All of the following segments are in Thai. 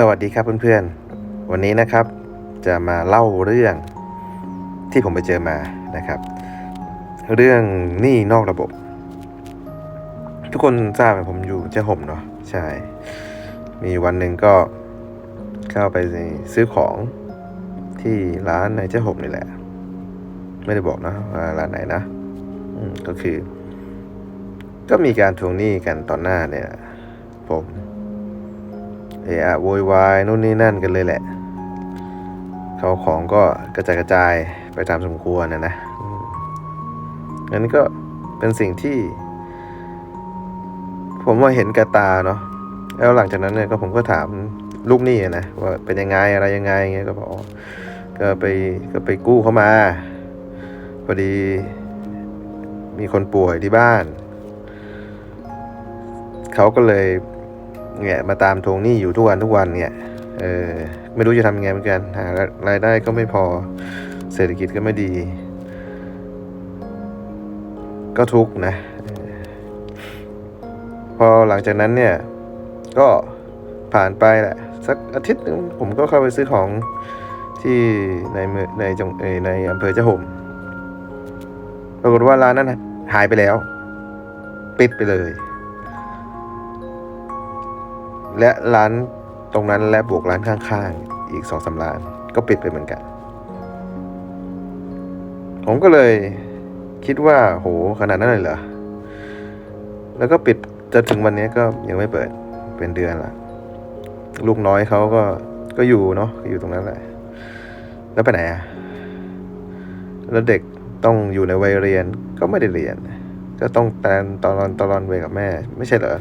สวัสดีครับเพื่อนๆ วันนี้นะครับจะมาเล่าเรื่องที่ผมไปเจอมานะครับ เรื่องหนี้นอกระบบ ทุกคนทราบไหมผมอยู่เจ้าห่มเนาะใช่ มีวันหนึ่งก็เข้าไปซื้อของที่ร้านในเจ้าห่มนี่แหละ ไม่ได้บอกนะว่าร้านไหนนะก็คือ ก็มีการทวงหนี้กันตอนหน้าเนี่ย ผม เอะอะโวยวายนู่นนี่นั่นกันเลยแหละเขาของก็กระจายกระจายไปตามสมควรนะนะอันนี้ก็เป็นสิ่งที่ ผมว่าเห็นกระตาเนาะแล้วหลังจากนั้นเนี่ยก็ผมก็ถามลูกหนี้นะว่าเป็นยังไงอะไรยังไงเงี้ยก็บอกอ๋อก็ไปก็ไปกู้เขามาพอดี มีคนป่วยที่บ้าน เขาก็เลย เนี่ยมาตามทวงหนี้อยู่ทุกวันทุกวันเนี่ยเออไม่รู้จะทำยังไงเหมือนกันหารายได้ก็ไม่พอเศรษฐกิจก็ไม่ดี ก็ทุกนะ พอหลังจากนั้นเนี่ย ก็ผ่านไปแหละสักอาทิตย์นึงผมก็เข้าไปซื้อของที่ในเมืองในจังเอในอำเภอเจ้าห่มปรากฏว่าร้านนั้นหายไปแล้ว ปิดไปเลย และร้านตรงนั้นและบวกร้านข้างๆ อีกสองสาร้าน ก็ปิดไปเหมือนกัน ผมก็เลยคิดว่า โหขนาดนั้นเลยเหรอ แล้วก็ปิดจนถึงวันนี้ก็ยังไม่เปิดเป็นเดือนละลูกน้อยเขาก็ก็อยู่เนาะอยู่ตรงนั้นแหละ แล้วไปไหนอะแล้วเด็กต้องอยู่ในวัยเรียนก็ไม่ได้เรียน ก็ต้องแตนตอนตอนเวกับแม่ ไม่ใช่เหรอ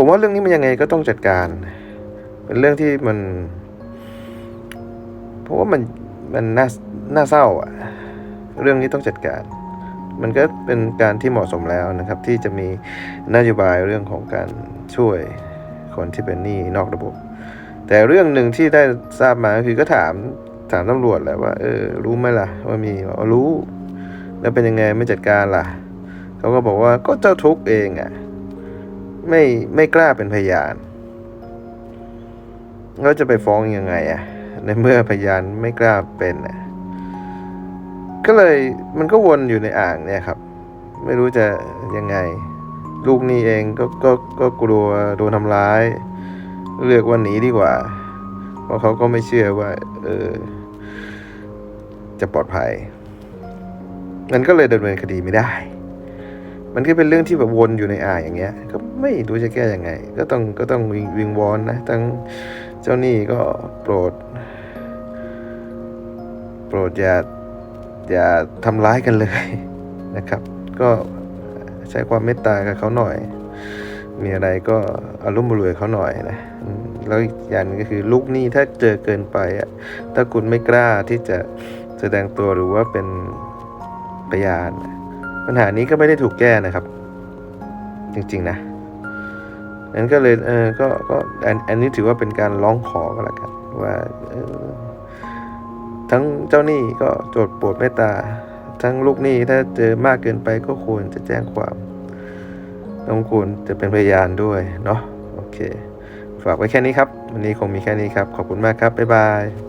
ผมว่าเรื่องนี้มันยังไงก็ต้องจัดการ เป็นเรื่องที่มันเพราะว่ามันมันน่าน่าเศร้าอะเรื่องนี้ต้องจัดการ มันก็เป็นการที่เหมาะสมแล้วนะครับ ที่จะมีนโยบายเรื่องของการช่วยคนที่เป็นหนี้นอกระบบ แต่เรื่องหนึ่งที่ได้ทราบมาคือก็ถามถามตำรวจแหละว่าเออรู้ไหมล่ะ ว่ามีบอกว่ารู้ แล้วเป็นยังไงไม่จัดการล่ะเขาก็บอกว่าก็เจ้าทุกเองอะ ไม่ไม่กล้าเป็นพยานแล้วจะไปฟ้องยังไงอะในเมื่อพยานไม่กล้าเป็นอะก็เลยมันก็วนอยู่ในอ่างเนี่ยครับ ไม่รู้จะยังไง ลูกนี่เองก็ก็ก็กลัวโดนทำร้าย เลือกว่าหนีดีกว่า เพราะเขาก็ไม่เชื่อว่า เออ จะปลอดภัยมันก็เลยดำเนินคดีไม่ได้ มันก็เป็นเรื่องที่แบบวนอยู่ในอ่างอย่างเงี้ย ก็ไม่รู้จะแก้ยังไง ก็ต้องก็ต้องวิงวิงวอนนะทั้งเจ้าหนี้ก็โปรด โปรดอย่าอย่าทำร้ายกันเลยนะครับ ก็ใช้ความเมตตากับเขาหน่อย มีอะไรก็อารมณ์รวยเขาหน่อยนะแล้วอย่างนึงก็คือลูกหนี้ถ้าเจอเกินไปอะถ้าคุณไม่กล้าที่จะแสดงตัวหรือว่าเป็นพยาน ปัญหานี้ก็ไม่ได้ถูกแก้นะครับ จริงๆนะนั้นก็เลยเออก็ก็อันนี้ถือว่าเป็นการร้องขอก็แล้วกันว่าเออทั้งเจ้าหนี้ก็โจทย์ปรดเมตตา ทั้งลูกหนี้ถ้าเจอมากเกินไปก็ควรจะแจ้งความต้องควรจะเป็นพยานด้วยเนาะโอเค ฝากไว้แค่นี้ครับ วันนี้คงมีแค่นี้ครับ ขอบคุณมากครับ บ๊ายบาย